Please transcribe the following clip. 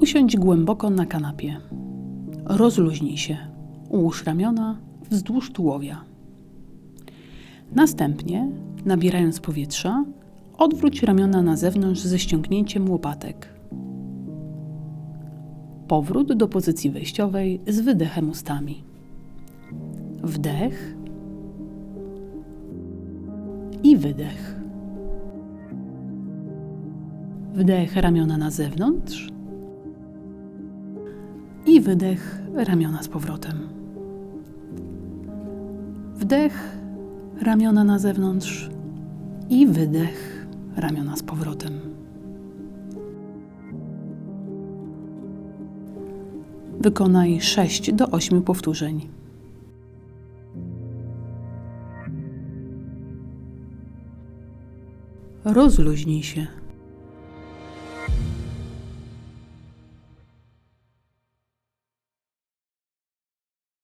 Usiądź głęboko na kanapie. Rozluźnij się. Ułóż ramiona wzdłuż tułowia. Następnie, nabierając powietrza, odwróć ramiona na zewnątrz ze ściągnięciem łopatek. Powrót do pozycji wejściowej z wydechem ustami. Wdech i wydech. Wdech ramiona na zewnątrz i wydech ramiona z powrotem. Wdech ramiona na zewnątrz i wydech ramiona z powrotem. Wykonaj 6 do 8 powtórzeń. Rozluźnij się.